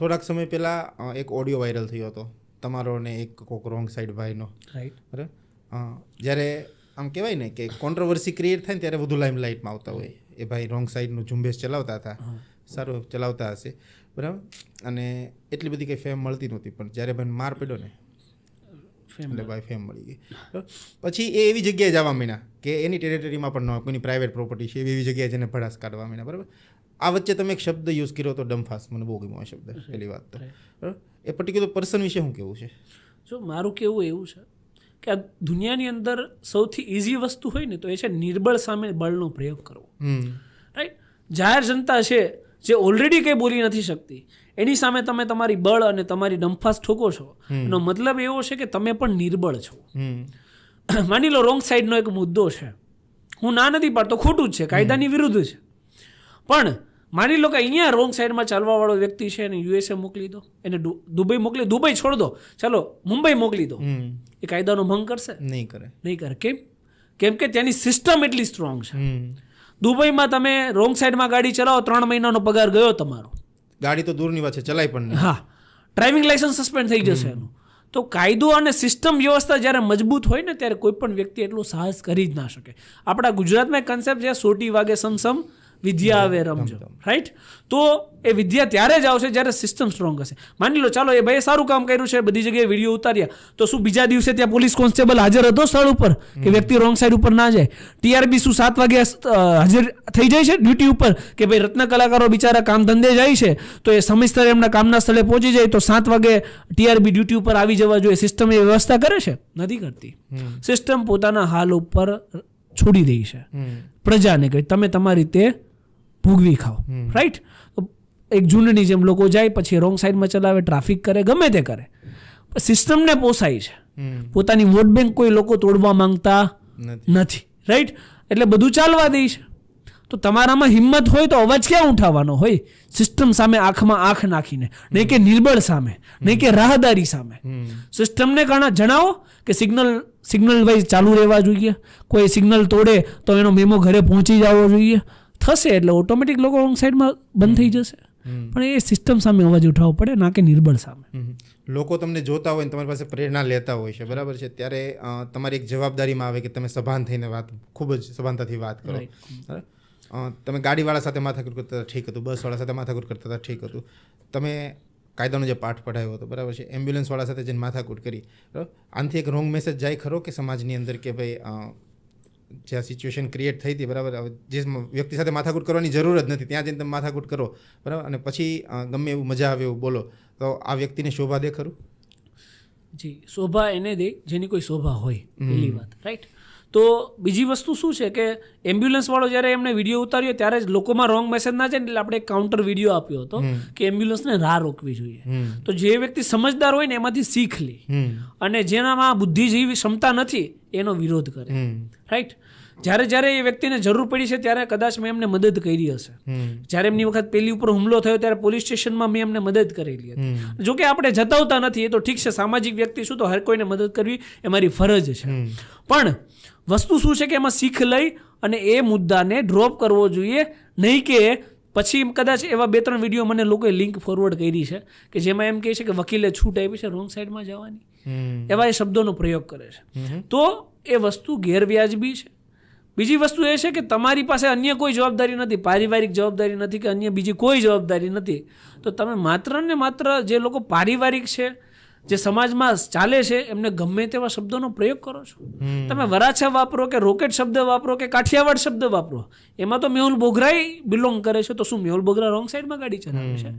થોડાક સમય પહેલાં એક ઓડિયો વાયરલ થયો હતો. તમારો ને એક કોક રોંગ સાઈડ ભાઈનો. રાઈટ બરાબર? જ્યારે આમ કહેવાય ને કે કોન્ટ્રોવર્સી ક્રિએટ થાય ને ત્યારે વધુ લાઈમ લાઇટમાં આવતા હોય. એ ભાઈ રોંગ સાઈડનું ઝુંબેશ ચલાવતા હતા. સારું ચલાવતા હશે. બરાબર? અને એટલી બધી કંઈ ફેમ મળતી નહોતી પણ જ્યારે ભાઈ માર પડ્યો ને એટલે ભાઈ ફેમ મળી ગઈ. પછી એ એવી જગ્યાએ જવા માંડ્યા કે એની ટેરેટરીમાં પણ ન હોય કોઈની પ્રાઇવેટ પ્રોપર્ટી છે એવી એવી જગ્યાએ જેને ભડાસ કાઢવા માંડ્યા બરાબર? આ વચ્ચે તમે એક શબ્દ યુઝ કર્યો તો ડમફાસ. મને બહુ ગમ્યો આ શબ્દ પહેલી વાત તો. બરાબર? એ પર્ટિક્યુલર પર્સન વિશે શું કેવું છે? જો મારું કેવું એવું છે કે આ દુનિયાની અંદર સૌથી ઇઝી વસ્તુ હોય ને તો એ છે નિર્બળ સામે બળનો પ્રયોગ કરવો. રાઈટ જાહેર જનતા છે જે ઓલરેડી કંઈ બોલી નથી શકતી એની સામે તમે તમારી બળ અને તમારી ડંફાસ ઠોકો છો. એનો મતલબ એવો છે કે તમે પણ નિર્બળ છો. માની લો રોંગ સાઈડનો એક મુદ્દો છે. હું ના નથી પાડતો ખોટું જ છે કાયદાની વિરુદ્ધ છે. પણ માની લો કે અહીંયા રોંગ સાઈડમાં ચાલવાવાળો વ્યક્તિ છે એને યુએસએ મોકલી દો. એને દુબઈ મોકલી દુબઈ છોડ દો. ચાલો મુંબઈ મોકલી દો. એ કાયદાનો ભંગ કરશે? નહીં કરે. નહીં કરે. કેમ? કેમ કે ત્યાંની સિસ્ટમ એટલી સ્ટ્રોંગ છે. દુબઈમાં તમે રોંગ સાઈડમાં ગાડી ચલાવો ત્રણ મહિનાનો પગાર ગયો તમારો. ગાડી તો દૂરની વાત છે ચલાય પણ હા. ડ્રાઇવિંગ લાઇસન્સ સસ્પેન્ડ થઈ જશે એનું. તો કાયદો અને સિસ્ટમ વ્યવસ્થા જ્યારે મજબૂત હોય ને ત્યારે કોઈ પણ વ્યક્તિ એટલું સાહસ કરી જ ના શકે. આપણા ગુજરાતમાં કન્સેપ્ટ છે સોટી વાગે સમસમ વિદ્યા આવે રમજો. રાઈટ તો એ વિદ્યા ત્યારે જ આવશે જ્યારે સિસ્ટમ સ્ટ્રોંગ હશે. માની લો ચાલો એ ભાઈએ સારું કામ કર્યું છે બધી જગ્યાએ વીડિયો ઉતાર્યા. તો શું બીજા દિવસે ત્યાં પોલીસ કોન્સ્ટેબલ હાજર હતો સ્થળ ઉપર? કે વ્યક્તિ રોંગ સાઈડ ઉપર ના જાય? ટીઆરબી શું સાત વાગે હાજર થઈ જાય છે ડ્યુટી ઉપર? કે ભાઈ રત્ન કલાકારો બિચારા કામ ધંધે જાય છે તો એ સમયસર એમના કામના સ્થળે પહોંચી જાય તો સાત વાગે ટીઆરબી ડ્યુટી ઉપર આવી જવા જોઈએ. સિસ્ટમ એ વ્યવસ્થા કરે છે? નથી કરતી. સિસ્ટમ પોતાના હાલ ઉપર છોડી દઈ છે. પ્રજાને કહે તમે તમારી રીતે ભોગવી ખાઓ રાઈટ એક ઝુંડની જેમ લોકો જાય પછી રોંગ સાઈડમાં ચલાવે ટ્રાફિક કરે ગમે તે કરે. સિસ્ટમને પોસાય છે. પોતાની વોટ બેંક કોઈ લોકો તોડવા માંગતા નથી. નથી રાઈટ એટલે બધું ચાલવા દે છે. તો તમારામાં હિંમત હોય તો અવાજ ક્યાં ઉઠાવવાનો હોય? સિસ્ટમ સામે આંખમાં આંખ નાખીને. નહીં કે નિર્બળ સામે. નહીં કે રાહદારી સામે. સિસ્ટમને ઘણા જણાવો કે સિગ્નલ સિગ્નલ વાઇઝ ચાલુ રહેવા જોઈએ. કોઈ સિગ્નલ તોડે તો એનો મેમો ઘરે પહોંચી જવો જોઈએ. થશે એટલે ઓટોમેટિક લોકો રોંગ સાઈડમાં બંધ થઈ જશે. પણ એ સિસ્ટમ સામે અવાજ ઉઠાવવો પડે ના કે નિર્બળ સામે. લોકો તમને જોતા હોય ને તમારી પાસે પ્રેરણા લેતા હોય છે બરાબર છે? ત્યારે તમારી એક જવાબદારીમાં આવે કે તમે સભાન થઈને વાત ખૂબ જ સભાનતાથી વાત કરો. તમે ગાડીવાળા સાથે માથાકૂટ કરતા ઠીક હતું. બસવાળા સાથે માથાકૂટ કરતા હતા ઠીક હતું. તમે કાયદાનો જે પાઠ પઢાયો હતો બરાબર છે? એમ્બ્યુલન્સવાળા સાથે જઈને માથાકૂટ કરી. આનાથી એક રોંગ મેસેજ જાય ખરો કે સમાજની અંદર કે ભાઈ જે આ સિચ્યુએશન ક્રિએટ થઈ હતી, બરાબર? જે વ્યક્તિ સાથે માથાકૂટ કરવાની જરૂર જ નથી. ત્યાં જઈને તમે માથાકૂટ કરો, બરાબર? અને પછી ગમે એવું મજા આવે એવું બોલો, તો આ વ્યક્તિને શોભા દે ખરું? જી શોભા એને દે જેની કોઈ શોભા હોય પહેલી વાત રાઈટ તો બીજી વસ્તુ શું છે કે એમ્બ્યુલન્સ વાળો જ્યારે એમણે વીડિયો ઉતાર્યો ત્યારે જ લોકોમાં રોંગ મેસેજ ના જાય ને એટલે આપણે કાઉન્ટર વીડિયો આપ્યો હતો કે એમ્બ્યુલન્સને રાહ રોકવી જોઈએ. તો જે વ્યક્તિ સમજદાર હોય ને એમાંથી શીખ લે. અને જેનામાં બુદ્ધિ જેવી ક્ષમતા નથી એનો વિરોધ કરે. રાઈટ જ્યારે જ્યારે એ વ્યક્તિને જરૂર પડી છે ત્યારે કદાચ મેં એમને મદદ કરી હશે. જ્યારે એમની વખત પેલી ઉપર હુમલો થયો ત્યારે પોલીસ સ્ટેશનમાં મેં એમને મદદ કરેલી હતી. જોકે જો કે આપણે જતાવતા નથી એ તો ઠીક છે સામાજિક વ્યક્તિ શું તો હર કોઈને મદદ કરવી એ મારી ફરજ છે. પણ વસ્તુ શું છે કે એમાં શીખ લઈ અને એ મુદ્દાને ડ્રોપ કરવો જોઈએ નહીં કે પછી કદાચ એવા બે ત્રણ વીડિયો મને લોકોએ લિંક ફોરવર્ડ કરી છે કે જેમાં એમ કહે છે કે વકીલે છૂટ આપી છે રોંગ સાઈડમાં જવાની. એવા એ શબ્દોનો પ્રયોગ કરે છે. તો એ વસ્તુ ગેરવ્યાજબી છે. બીજી વસ્તુ એ છે કે તમારી પાસે અન્ય કોઈ જવાબદારી નથી પારિવારિક જવાબદારી નથી કે અન્ય બીજી કોઈ જવાબદારી નથી. તો તમે માત્ર ને માત્ર જે લોકો પારિવારિક છે જે સમાજમાં ચાલે છે એમને ગમે તેવા શબ્દોનો પ્રયોગ કરો છો. તમે વરાછા વાપરો કે રોકેટ શબ્દ વાપરો કે કાઠિયાવાડ શબ્દ વાપરો એમાં તો મેહુલ બોગરાઈ બિલોંગ કરે છે તો શું મેહુલ બોગરા રોંગ સાઈડમાં ગાડી ચલાવે છે?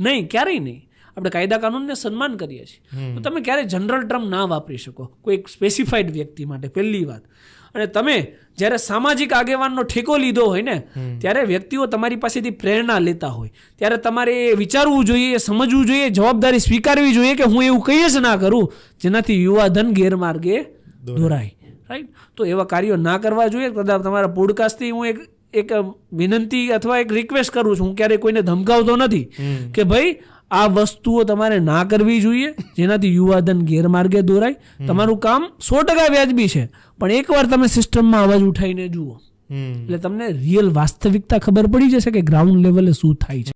નહીં ક્યારેય નહીં. આપણે કાયદા કાનૂનને સન્માન કરીએ છીએ. તો તમે ક્યારેય જનરલ ટર્મ ના વાપરી શકો. કોઈ એક સ્પેસિફાઈડ વ્યક્તિ માટે પહેલી વાત. અને તમે જ્યારે સામાજિક આગેવાનનો ઠેકો લીધો હોય ને ત્યારે વ્યક્તિઓ તમારી પાસેથી પ્રેરણા લેતા હોય. ત્યારે તમારે એ વિચારવું જોઈએ સમજવું જોઈએ જવાબદારી સ્વીકારવી જોઈએ કે હું એવું કંઈ જ ના કરું જેનાથી યુવાધન ગેરમાર્ગે દોરાય. રાઈટ તો એવા કાર્યો ના કરવા જોઈએ. કદાચ તમારા પોડકાસ્ટથી હું એક એક વિનંતી અથવા એક રિક્વેસ્ટ કરું છું. હું ક્યારેય કોઈને ધમકાવતો નથી કે ભાઈ આ વસ્તુઓ તમારે ના કરવી જોઈએ જેનાથી યુવાધન ગેરમાર્ગે દોરાય. તમારું કામ સો ટકા વ્યાજબી છે. પણ એકવાર તમે સિસ્ટમમાં અવાજ ઉઠાવીને જુઓ. એટલે તમને રિયલ વાસ્તવિકતા ખબર પડી જશે કે ગ્રાઉન્ડ લેવલે શું થાય છે.